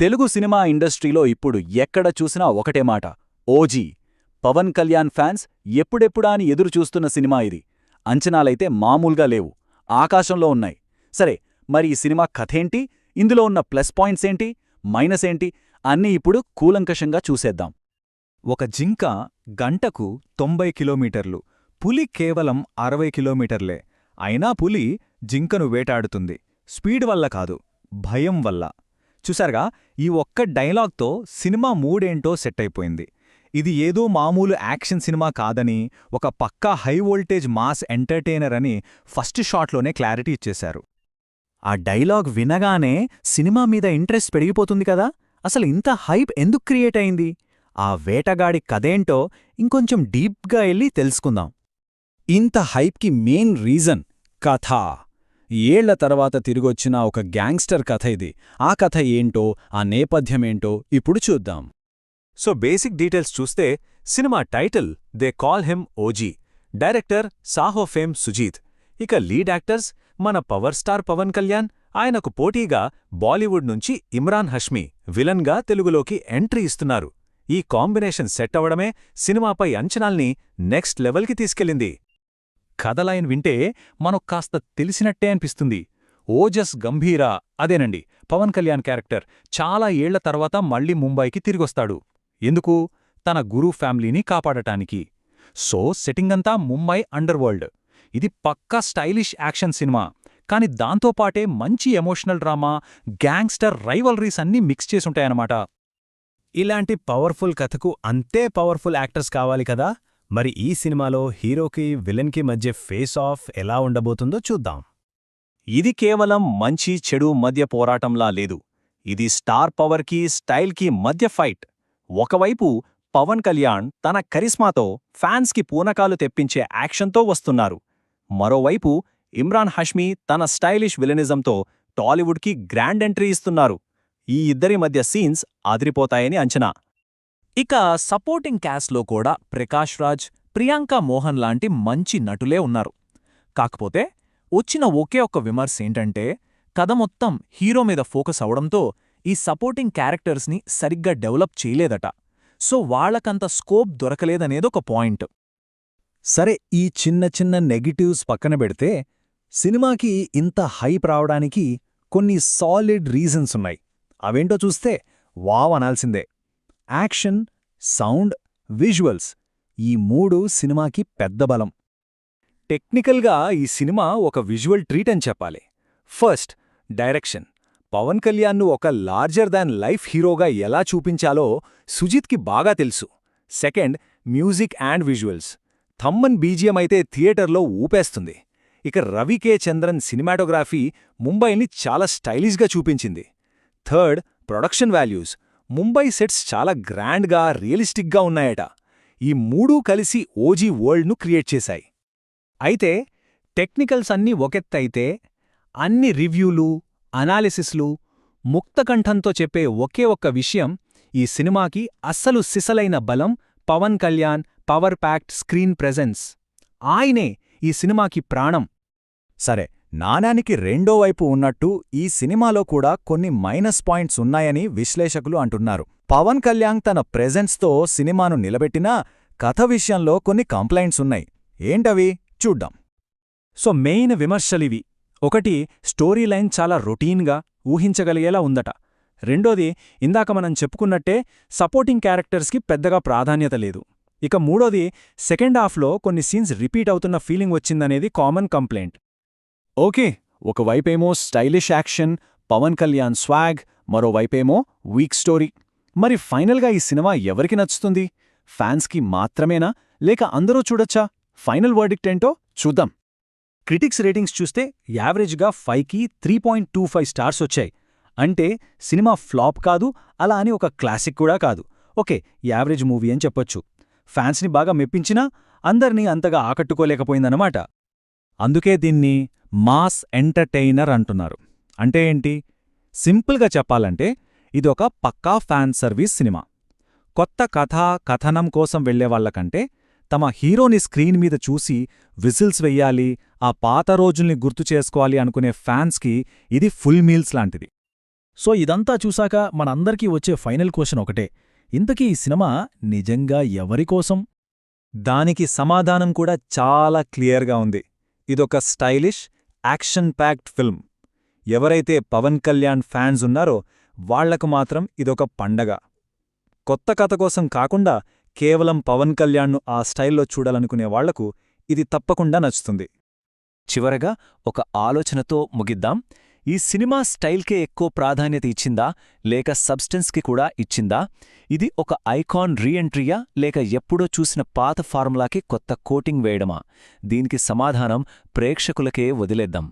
Telugu cinema ఇండస్ట్రీలో ఇప్పుడు ఎక్కడ చూసినా ఒకటే మాట. ఓజీ పవన్ కళ్యాణ్ ఫ్యాన్స్ ఎప్పుడెప్పుడా అని ఎదురుచూస్తున్న సినిమా ఇది. అంచనాలైతే మామూలుగా లేవు. ఆకాశంలో ఉన్నాయి. సరే మరి ఈ సినిమా కథేంటి? ఇందులో ఉన్న ప్లస్ పాయింట్స్ ఏంటి? మైనస్ ఏంటి? అన్నీ ఇప్పుడు కూలంకషంగా చూసేద్దాం. ఒక జింక గంటకు తొంభై కిలోమీటర్లు. పులి కేవలం అరవై కిలోమీటర్లే. అయినా పులి జింకను వేటాడుతుంది. స్పీడ్ వల్ల కాదు భయం వల్ల. చూసారుగా ఈ ఒక్క డైలాగ్తో సినిమా మూడేంటో సెట్ అయిపోయింది ఇది ఏదో మామూలు యాక్షన్ సినిమా కాదని ఒక పక్కా హై వోల్టేజ్ మాస్ ఎంటర్టైనర్ అని ఫస్ట్ షాట్లోనే క్లారిటీ ఇచ్చేశారు. ఆ డైలాగ్ వినగానే సినిమా మీద ఇంట్రెస్ట్ పెరిగిపోతుంది కదా? అసలు ఇంత హైప్ ఎందుకు క్రియేట్ అయింది? ఆ వేటగాడి కథేంటో ఇంకొంచెం డీప్గా వెళ్ళి తెలుసుకుందాం. ఇంత హైప్కి మెయిన్ రీజన్ కథ. ఏళ్ళ తర్వాత తిరిగొచ్చిన ఒక గ్యాంగ్స్టర్ కథ ఇది. ఆ కథ ఏంటో ఆ నేపథ్యమేంటో ఇప్పుడు చూద్దాం. సో బేసిక్ డీటెయిల్స్ చూస్తే cinema title they call him OG director Saaho fame Sujeeth. ఇక లీడ్ యాక్టర్స్ మన పవర్ స్టార్ పవన్ కళ్యాణ్ ఆయనకు పోటీగా బాలీవుడ్ నుంచి ఇమ్రాన్ హష్మీ విలన్గా తెలుగులోకి ఎంట్రీ ఇస్తున్నారు. ఈ కాంబినేషన్ సెట్ అవడమే సినిమాపై అంచనాల్ని నెక్స్ట్ లెవెల్కి తీసుకెళ్ళింది. కథలైన్ వింటే మనకు కాస్త తెలిసినట్టే అనిపిస్తుంది. ఓజస్ గంభీరా అదేనండి పవన్ కళ్యాణ్ క్యారెక్టర్. చాలా ఏళ్ళ తర్వాత మళ్ళీ ముంబైకి తిరిగొస్తాడు. ఎందుకు? తన గురు ఫ్యామిలీని కాపాడటానికి. సో సెట్టింగంతా ముంబై అండర్వరల్డ్. ఇది పక్కా స్టైలిష్ యాక్షన్ సినిమా. కాని దాంతోపాటే మంచి ఎమోషనల్ డ్రామా గ్యాంగ్స్టర్ రైవల్రీస్ అన్నీ మిక్స్ చేసుంటాయన్నమాట. ఇలాంటి పవర్ఫుల్ కథకు అంతే పవర్ఫుల్ యాక్టర్స్ కావాలి కదా? మరి ఈ సినిమాలో హీరోకి విలన్కి మధ్య ఫేస్ ఆఫ్ ఎలా ఉండబోతుందో చూద్దాం. ఇది కేవలం మంచి చెడు మధ్య పోరాటంలా లేదు. ఇది స్టార్ పవర్కి స్టైల్కి మధ్య ఫైట్. ఒకవైపు పవన్ కళ్యాణ్ తన కరిస్మాతో ఫ్యాన్స్కి పూనకాలు తెప్పించే యాక్షన్తో వస్తున్నారు. మరోవైపు ఇమ్రాన్ హష్మీ తన స్టైలిష్ విలనిజంతో టాలీవుడ్కి గ్రాండ్ ఎంట్రీ ఇస్తున్నారు. ఈ ఇద్దరి మధ్య సీన్స్ అదిరిపోతాయని అంచనా. ఇక సపోర్టింగ్ క్యాస్ట్లో కూడా ప్రకాష్ రాజ్ ప్రియాంక మోహన్ లాంటి మంచి నటులే ఉన్నారు. కాకపోతే వచ్చిన ఒకే ఒక్క విమర్శ ఏంటంటే కథ మొత్తం హీరో మీద ఫోకస్ అవడంతో ఈ సపోర్టింగ్ క్యారెక్టర్స్ని సరిగ్గా డెవలప్ చేయలేదట. సో వాళ్ళకంత స్కోప్ దొరకలేదనేదొక పాయింట్. సరే ఈ చిన్న చిన్న నెగిటివ్స్ పక్కన పెడితే సినిమాకి ఇంత హైప్ రావడానికి కొన్ని సాలిడ్ రీజన్స్ ఉన్నాయి. అవేంటో చూస్తే వావ్ అనాల్సిందే. యాక్షన్ సౌండ్ విజువల్స్ ఈ మూడు సినిమాకి పెద్ద బలం. టెక్నికల్గా ఈ సినిమా ఒక విజువల్ ట్రీట్ అని చెప్పాలి. First direction. పవన్ కళ్యాణ్ను ఒక లార్జర్ దాన్ లైఫ్ హీరోగా ఎలా చూపించాలో సుజిత్కి బాగా తెలుసు. Second music and visuals. Thaman BGM అయితే థియేటర్లో ఊపేస్తుంది. ఇక రవి కే చంద్రన్ సినిమాటోగ్రఫీ ముంబైని చాలా స్టైలిష్గా చూపించింది. Third production values. Mumbai sets చాలా గ్రాండ్గా రియలిస్టిక్గా ఉన్నాయట. ఈ మూడూ కలిసి ఓజీ వరల్డ్ను క్రియేట్ చేశాయి. అయితే టెక్నికల్స్ అన్నీ ఒకెత్తైతే అన్ని రివ్యూలు అనాలిసిస్లు ముక్తకంఠంతో చెప్పే ఒకే ఒక్క విషయం ఈ సినిమాకి అస్సలు సిసలైన బలం Pawan Kalyan power packed screen presence. ఆయనే ఈ సినిమాకి ప్రాణం. సరే నాణానికి రెండో వైపు ఉన్నట్టు ఈ సినిమాలో కూడా కొన్ని మైనస్ పాయింట్స్ ఉన్నాయని విశ్లేషకులు అంటున్నారు. పవన్ కళ్యాణ్ తన ప్రెజెన్స్తో సినిమాను నిలబెట్టినా కథ విషయంలో కొన్ని కంప్లైంట్స్ ఉన్నాయి. ఏంటవి? చూడ్డాం సో మెయిన్ విమర్శలివి. ఒకటి స్టోరీ లైన్ చాలా రొటీన్గా ఊహించగలిగేలా ఉందట. రెండోది ఇందాక మనం చెప్పుకున్నట్టే సపోర్టింగ్ క్యారెక్టర్స్కి పెద్దగా ప్రాధాన్యత లేదు. ఇక మూడోది సెకండ్ హాఫ్లో కొన్ని సీన్స్ రిపీట్ అవుతున్న ఫీలింగ్ వచ్చిందనేది common complaint. Okay ఒకవైపేమో stylish action Pawan Kalyan swag మరోవైపేమో weak story. మరి ఫైనల్గా ఈ సినిమా ఎవరికి నచ్చుతుంది? ఫ్యాన్స్కి మాత్రమేనా? లేక అందరూ చూడొచ్చా? ఫైనల్ వర్డిక్ట్ ఏంటో చూద్దాం. క్రిటిక్స్ రేటింగ్స్ చూస్తే యావరేజ్గా ఫైవ్కి three point two five stars వచ్చాయి. అంటే సినిమా ఫ్లాప్ కాదు అలా అని ఒక క్లాసిక్ కూడా కాదు. ఓకే యావరేజ్ మూవీ అని చెప్పొచ్చు. ఫ్యాన్స్ని బాగా మెప్పించినా అందర్నీ అంతగా ఆకట్టుకోలేకపోయిందన్నమాట. అందుకే దీన్ని మాస్ ఎంటర్టైనర్ అంటున్నారు. అంటే ఏంటి? సింపుల్గా చెప్పాలంటే ఇదొక పక్కా ఫ్యాన్ సర్వీస్ సినిమా. కొత్త కథా కథనం కోసం వెళ్ళేవాళ్ళకంటే తమ హీరోని స్క్రీన్ మీద చూసి విజిల్స్ వెయ్యాలి ఆ పాత రోజుల్ని గుర్తు చేసుకోవాలి అనుకునే ఫ్యాన్స్కి ఇది ఫుల్ మీల్స్ లాంటిది. సో ఇదంతా చూశాక మనందరికీ వచ్చే ఫైనల్ క్వశ్చన్ ఒకటే. ఇంతకీ ఈ సినిమా నిజంగా ఎవరికోసం దానికి సమాధానం కూడా చాలా క్లియర్గా ఉంది. ఇదొక స్టైలిష్ యాక్షన్ ప్యాక్డ్ ఫిల్మ్. ఎవరైతే పవన్ కళ్యాణ్ ఫ్యాన్స్ ఉన్నారో వాళ్ళకు మాత్రం ఇదొక పండగ. కొత్త కథ కోసం కాకుండా కేవలం పవన్ కళ్యాణ్ను ఆ స్టైల్లో చూడాలనుకునే వాళ్ళకు ఇది తప్పకుండా నచ్చుతుంది. చివరగా ఒక ఆలోచనతో ముగిద్దాం. ఈ సినిమా స్టైల్కే ఎక్కువ ప్రాధాన్యత ఇచ్చిందా? లేక సబ్స్టెన్స్కి కూడా ఇచ్చిందా? ఇది ఒక ఐకాన్ రీఎంట్రీయా? లేక ఎప్పుడో చూసిన పాత ఫార్ములాకి కొత్త కోటింగ్ వేయడమా? దీనికి సమాధానం ప్రేక్షకులకే వదిలేద్దాం.